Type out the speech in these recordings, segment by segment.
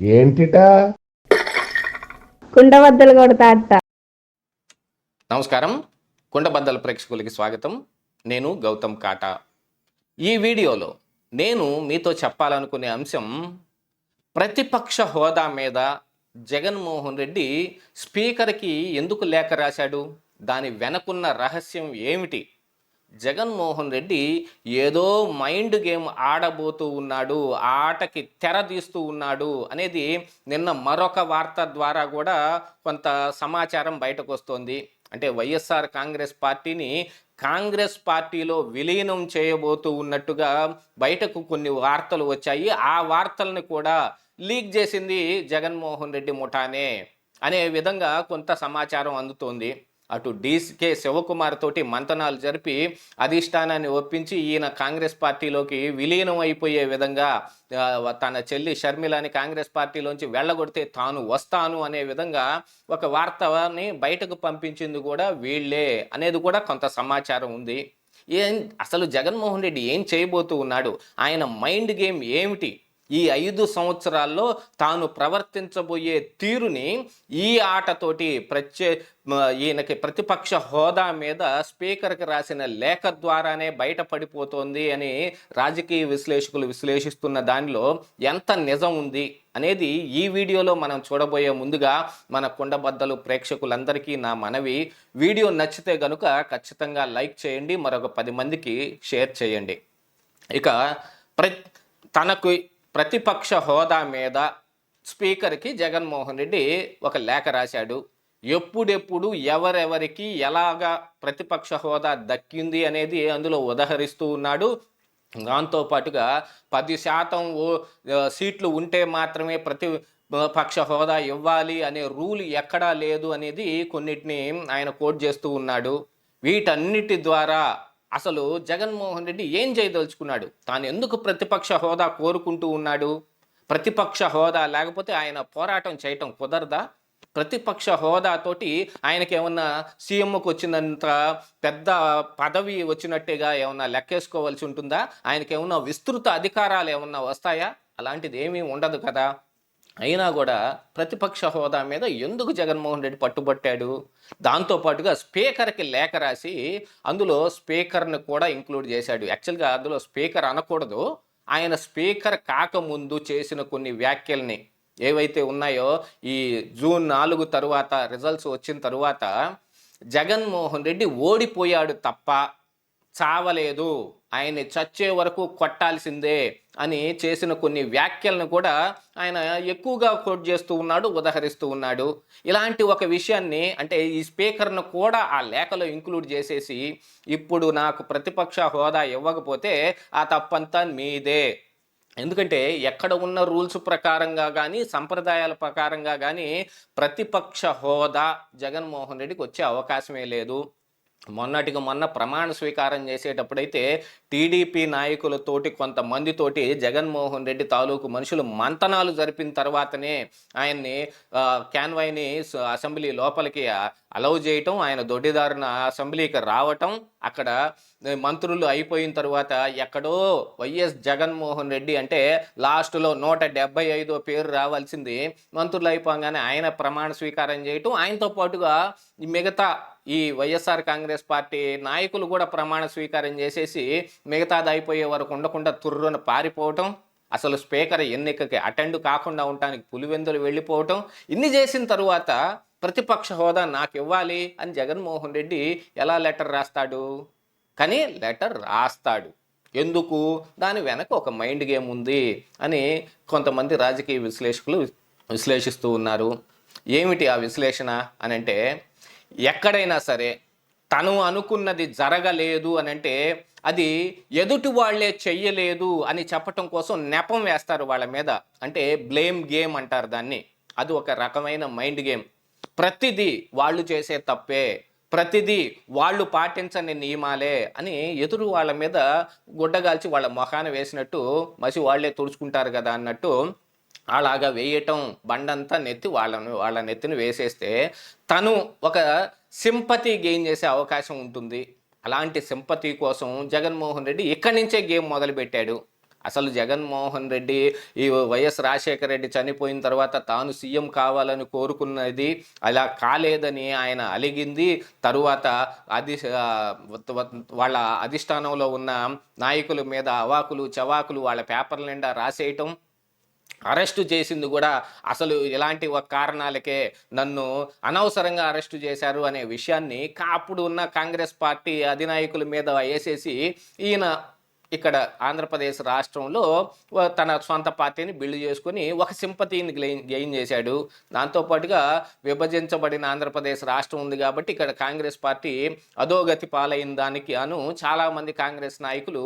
ఏంటిటా? కుండబద్దలు కొడతా నమస్కారం. కుండబద్దల ప్రేక్షకులకి స్వాగతం. నేను గౌతమ్ కాటా. ఈ వీడియోలో నేను మీతో చెప్పాలనుకునే అంశం ప్రతిపక్ష హోదా మీద జగన్మోహన్ రెడ్డి స్పీకర్కి ఎందుకు లేఖ రాశాడు? దాని వెనకున్న రహస్యం ఏమిటి? జగన్మోహన్ రెడ్డి ఏదో మైండ్ గేమ్ ఆడబోతూ ఉన్నాడు ఆ ఆటకి తెర తీస్తూ ఉన్నాడు అనేది నిన్న మరొక వార్త ద్వారా కూడా కొంత సమాచారం బయటకు వస్తోంది అంటే వైఎస్ఆర్ కాంగ్రెస్ పార్టీని కాంగ్రెస్ పార్టీలో విలీనం చేయబోతూ ఉన్నట్టుగా బయటకు కొన్ని వార్తలు వచ్చాయి. ఆ వార్తలను కూడా లీక్ చేసింది జగన్మోహన్ రెడ్డి ముఠానే అనే విధంగా కొంత సమాచారం అందుతోంది. అటు డీకే శివకుమార్ తోటి మంతనాలు జరిపి అధిష్టానాన్ని ఒప్పించి ఈయన కాంగ్రెస్ పార్టీలోకి విలీనం అయిపోయే విధంగా తన చెల్లి షర్మిలని కాంగ్రెస్ పార్టీలోంచి వెళ్ళగొడితే తాను వస్తాను అనే విధంగా ఒక వార్తని బయటకు పంపించింది కూడా వీళ్ళే అనేది కూడా కొంత సమాచారం ఉంది. ఏం అసలు జగన్మోహన్ రెడ్డి ఏం చేయబోతూ ఉన్నాడు? ఆయన మైండ్ గేమ్ ఏమిటి? ఈ ఐదు సంవత్సరాల్లో తాను ప్రవర్తించబోయే తీరుని ఈ ఆటతోటి ప్రత్యే ఈయనకి ప్రతిపక్ష హోదా మీద స్పీకర్కి రాసిన లేఖ ద్వారానే బయటపడిపోతోంది అని రాజకీయ విశ్లేషకులు విశ్లేషిస్తున్న దానిలో ఎంత నిజం ఉంది అనేది ఈ వీడియోలో మనం చూడబోయే ముందుగా మన కుండబద్దలు ప్రేక్షకులందరికీ నా మనవి. వీడియో నచ్చితే గనుక ఖచ్చితంగా లైక్ చేయండి మరొక పది మందికి షేర్ చేయండి. ఇక ప్ర తనకు ప్రతిపక్ష హోదా మీద స్పీకర్కి జగన్మోహన్ రెడ్డి ఒక లేఖ రాశాడు. ఎప్పుడెప్పుడు ఎవరెవరికి ఎలాగా ప్రతిపక్ష హోదా దక్కింది అనేది అందులో ఉదహరిస్తూ ఉన్నాడు. దాంతోపాటుగా పది శాతం ఓ సీట్లు ఉంటే మాత్రమే ప్రతి పక్ష హోదా ఇవ్వాలి అనే రూల్ ఎక్కడా లేదు అనేది కొన్నిటిని ఆయన కోట్ చేస్తూ ఉన్నాడు. వీటన్నిటి ద్వారా అసలు జగన్మోహన్ రెడ్డి ఏం చేయదలుచుకున్నాడు? తాను ఎందుకు ప్రతిపక్ష హోదా కోరుకుంటూ ఉన్నాడు? ప్రతిపక్ష హోదా లేకపోతే ఆయన పోరాటం చేయటం కుదరదా? ప్రతిపక్ష హోదాతోటి ఆయనకి ఏమన్నా సీఎంకు వచ్చినంత పెద్ద పదవి వచ్చినట్టుగా ఏమన్నా లెక్కేసుకోవాల్సి ఉంటుందా? ఆయనకి ఏమన్నా విస్తృత అధికారాలు ఏమన్నా వస్తాయా? అలాంటిది ఏమీ ఉండదు కదా. అయినా కూడా ప్రతిపక్ష హోదా మీద ఎందుకు జగన్మోహన్ రెడ్డి పట్టుబట్టాడు? దాంతోపాటుగా స్పీకర్కి లేఖ రాసి అందులో స్పీకర్ని కూడా ఇంక్లూడ్ చేశాడు. యాక్చువల్గా అందులో స్పీకర్ అనకూడదు. ఆయన స్పీకర్ కాకముందు చేసిన కొన్ని వ్యాఖ్యల్ని ఏవైతే ఉన్నాయో ఈ జూన్ నాలుగు తరువాత రిజల్ట్స్ వచ్చిన తరువాత జగన్మోహన్ రెడ్డి ఓడిపోయాడు తప్ప చావలేదు. ఆయన్ని చచ్చే వరకు కొట్టాల్సిందే అని చేసిన కొన్ని వ్యాఖ్యలను కూడా ఆయన ఎక్కువగా కోట్ చేస్తూ ఉన్నాడు ఉదహరిస్తూ ఉన్నాడు. ఇలాంటి ఒక విషయాన్ని అంటే ఈ స్పీకర్ను కూడా ఆ లేఖలో ఇంక్లూడ్ చేసేసి ఇప్పుడు నాకు ప్రతిపక్ష హోదా ఇవ్వకపోతే ఆ తప్పంతా మీదే. ఎందుకంటే ఎక్కడ ఉన్న రూల్స్ ప్రకారంగా కానీ సంప్రదాయాల ప్రకారంగా కానీ ప్రతిపక్ష హోదా జగన్మోహన్ రెడ్డికి వచ్చే అవకాశమే లేదు. మొన్నటికి మొన్న ప్రమాణ స్వీకారం చేసేటప్పుడైతే టీడీపీ నాయకులతోటి కొంతమందితోటి జగన్మోహన్ రెడ్డి తాలూకు మనుషులు మంతనాలు జరిపిన తర్వాతనే ఆయన్ని క్యాన్వాయ్ని అసెంబ్లీ లోపలికి అలౌ చేయటం ఆయన దొడ్డిదారున అసెంబ్లీకి రావటం అక్కడ మంత్రులు అయిపోయిన తర్వాత ఎక్కడో వైఎస్ జగన్మోహన్ రెడ్డి అంటే లాస్ట్లో నూట డెబ్బై ఐదో పేరు రావాల్సింది. మంత్రులు అయిపోగానే ఆయన ప్రమాణ స్వీకారం చేయటం ఆయనతో పాటుగా మిగతా ఈ వైఎస్ఆర్ కాంగ్రెస్ పార్టీ నాయకులు కూడా ప్రమాణ స్వీకారం చేసేసి మిగతాది అయిపోయే వరకు ఉండకుండా తుర్రున పారిపోవటం అసలు స్పీకర్ ఎన్నికకి అటెండ్ కాకుండా ఉండటానికి పులివెందులు వెళ్ళిపోవటం ఇన్ని చేసిన తరువాత ప్రతిపక్ష హోదా నాకు ఇవ్వాలి అని జగన్మోహన్ రెడ్డి ఎలా లెటర్ రాస్తాడు? కానీ లెటర్ రాస్తాడు. ఎందుకు? దాని వెనక ఒక మైండ్ గేమ్ ఉంది అని కొంతమంది రాజకీయ విశ్లేషకులు విశ్లేషిస్తూ ఉన్నారు. ఏమిటి ఆ విశ్లేషణ అని అంటే ఎక్కడైనా సరే తను అనుకున్నది జరగలేదు అని అంటే అది ఎదుటి వాళ్ళే చెయ్యలేదు అని చెప్పటం కోసం నెపం వేస్తారు వాళ్ళ మీద. అంటే బ్లేమ్ గేమ్ అంటారు దాన్ని. అది ఒక రకమైన మైండ్ గేమ్ ప్రతిదీ వాళ్ళు చేసే తప్పే. ప్రతిదీ వాళ్ళు పాటించని నియమాలే అని ఎదురు వాళ్ళ మీద గుడ్డగాల్చి వాళ్ళ మొఖాన వేసినట్టు మసి వాళ్ళే తుడుచుకుంటారు కదా అన్నట్టు అలాగా వేయటం బండంతా నెత్తి వాళ్ళను వాళ్ళ నెత్తిని వేసేస్తే తను ఒక సింపతి గెయిన్ చేసే అవకాశం ఉంటుంది. అలాంటి సింపతి కోసం జగన్మోహన్ రెడ్డి ఇక్కడి నుంచే గేమ్ మొదలుపెట్టాడు. అసలు జగన్మోహన్ రెడ్డి ఈ వైఎస్ రాజశేఖర రెడ్డి చనిపోయిన తర్వాత తాను సీఎం కావాలని కోరుకున్నది అలా కాలేదని ఆయన అలిగింది. తరువాత అధి వాళ్ళ అధిష్టానంలో ఉన్న నాయకుల మీద అవాకులు చవాకులు వాళ్ళ పేపర్ల నిండా రాసేయటం. అరెస్టు చేసింది కూడా అసలు ఇలాంటి ఒక కారణాలకే నన్ను అనవసరంగా అరెస్టు చేశారు అనే విషయాన్ని అప్పుడు ఉన్న కాంగ్రెస్ పార్టీ అధినాయకుల మీద వేసేసి ఈయన ఇక్కడ ఆంధ్రప్రదేశ్ రాష్ట్రంలో తన సొంత పార్టీని బిల్డ్ చేసుకుని ఒక సింపతిని గెయిన్ చేశాడు. దాంతోపాటుగా విభజించబడిన ఆంధ్రప్రదేశ్ రాష్ట్రం ఉంది కాబట్టి ఇక్కడ కాంగ్రెస్ పార్టీ అధోగతి పాలైన దానికి అను చాలామంది కాంగ్రెస్ నాయకులు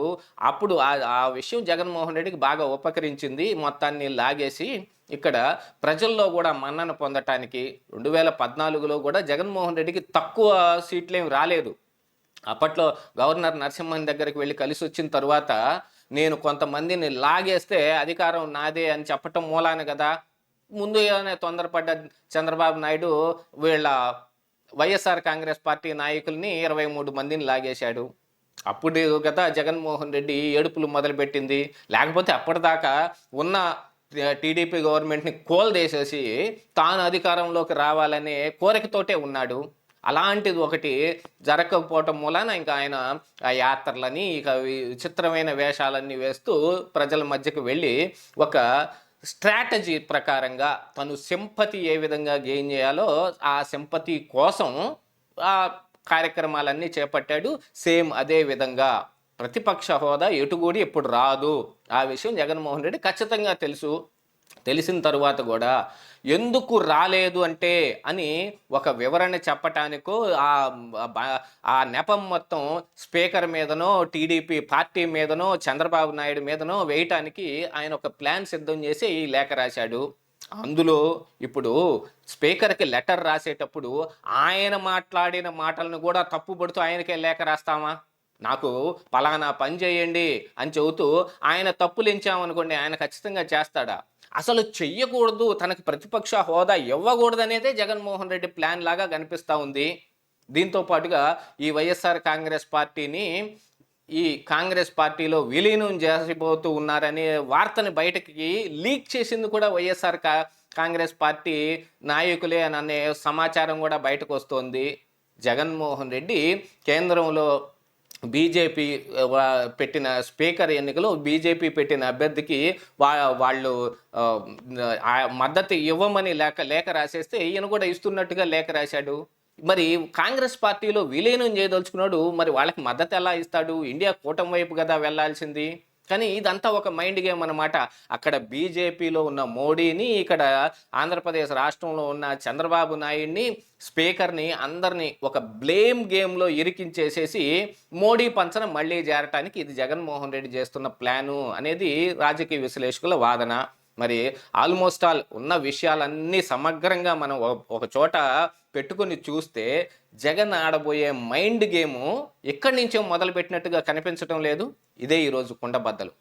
అప్పుడు ఆ ఆ విషయం జగన్మోహన్ రెడ్డికి బాగా ఉపకరించింది. మొత్తాన్ని లాగేసి ఇక్కడ ప్రజల్లో కూడా మన్నన పొందటానికి రెండు వేల పద్నాలుగులో కూడా జగన్మోహన్ రెడ్డికి తక్కువ సీట్లేం రాలేదు. అప్పట్లో గవర్నర్ నరసింహన్ దగ్గరికి వెళ్ళి కలిసి వచ్చిన తర్వాత నేను కొంతమందిని లాగేస్తే అధికారం నాదే అని చెప్పటం మూలాన కదా. ముందుగానే తొందరపడ్డ చంద్రబాబు నాయుడు వీళ్ళ వైఎస్ఆర్ కాంగ్రెస్ పార్టీ నాయకుల్ని ఇరవై మూడు మందిని లాగేశాడు. అప్పుడు కదా జగన్మోహన్ రెడ్డి ఏడుపులు మొదలుపెట్టింది. లేకపోతే అప్పటిదాకా ఉన్న టీడీపీ గవర్నమెంట్ని కోల్దేసేసి తాను అధికారంలోకి రావాలనే కోరికతోటే ఉన్నాడు. అలాంటిది ఒకటి జరగకపోవటం మూలాన ఇంకా ఆయన ఆ యాత్రలని ఇక విచిత్రమైన వేషాలన్నీ వేస్తూ ప్రజల మధ్యకు వెళ్ళి ఒక స్ట్రాటజీ ప్రకారంగా తను సింపతి ఏ విధంగా గెయిన్ చేయాలో ఆ సింపతి కోసం ఆ కార్యక్రమాలన్నీ చేపట్టాడు. సేమ్ అదే విధంగా ప్రతిపక్ష హోదా ఎటుగూడి ఇప్పుడు రాదు. ఆ విషయం జగన్మోహన్ రెడ్డి ఖచ్చితంగా తెలుసు. తెలిసిన తరువాత కూడా ఎందుకు రాలేదు అంటే అని ఒక వివరణ చెప్పటానికో ఆ నెపం మొత్తం స్పీకర్ మీదనో టీడీపీ పార్టీ మీదనో చంద్రబాబు నాయుడు మీదనో వేయటానికి ఆయన ఒక ప్లాన్ సిద్ధం చేసి ఈ లేఖ రాశాడు. అందులో ఇప్పుడు స్పీకర్కి లెటర్ రాసేటప్పుడు ఆయన మాట్లాడిన మాటలను కూడా తప్పుపడుతూ ఆయనకే లేఖ రాస్తామా? నాకు పలానా పని చేయండి అని చెబుతూ ఆయన తప్పులు ఎంచామనుకోండి ఆయన ఖచ్చితంగా చేస్తాడా? అసలు చెయ్యకూడదు తనకి ప్రతిపక్ష హోదా ఇవ్వకూడదు అనేదే జగన్మోహన్ రెడ్డి ప్లాన్ లాగా కనిపిస్తూ ఉంది. దీంతో పాటుగా ఈ వైఎస్ఆర్ కాంగ్రెస్ పార్టీని ఈ కాంగ్రెస్ పార్టీలో విలీనం చేసిపోతూ ఉన్నారనే వార్తని బయటకి లీక్ చేసింది కూడా వైఎస్ఆర్ కా కాంగ్రెస్ పార్టీ నాయకులే అని అనే సమాచారం కూడా బయటకు వస్తోంది. జగన్మోహన్ రెడ్డి కేంద్రంలో బీజేపీ పెట్టిన స్పీకర్ ఎన్నికలో బీజేపీ పెట్టిన అభ్యర్థికి వా వాళ్ళు ఆ, మద్దతు ఇవ్వమని లేక లేఖ రాసేస్తే ఈయన కూడా ఇస్తున్నట్టుగా లేఖ రాశాడు. మరి కాంగ్రెస్ పార్టీలో విలీనం చేయదలుచుకున్నాడు. మరి వాళ్ళకి మద్దతు ఎలా ఇస్తాడు? ఇండియా కూటమి వైపు కదా వెళ్ళాల్సింది కానీ ఇదంతా ఒక మైండ్ గేమ్ అనమాట అక్కడ బీజేపీలో ఉన్న మోడీని ఇక్కడ ఆంధ్రప్రదేశ్ రాష్ట్రంలో ఉన్న చంద్రబాబు నాయుడిని స్పీకర్ని అందరినీ ఒక బ్లేమ్ గేమ్లో ఇరికించేసేసి మోడీ పంచన మళ్ళీ చేరటానికి ఇది జగన్మోహన్ రెడ్డి చేస్తున్న ప్లాను అనేది రాజకీయ విశ్లేషకుల వాదన. మరి ఆల్మోస్ట్ ఆల్ ఉన్న విషయాలన్నీ సమగ్రంగా మనం ఒక- ఒక చోట పెట్టుకొని చూస్తే జగన్ ఆడబోయే మైండ్ గేము ఎక్కడి నుంచో మొదలు పెట్టినట్టుగా కనిపించడం లేదు. ఇదే ఈరోజు కుండబద్దలు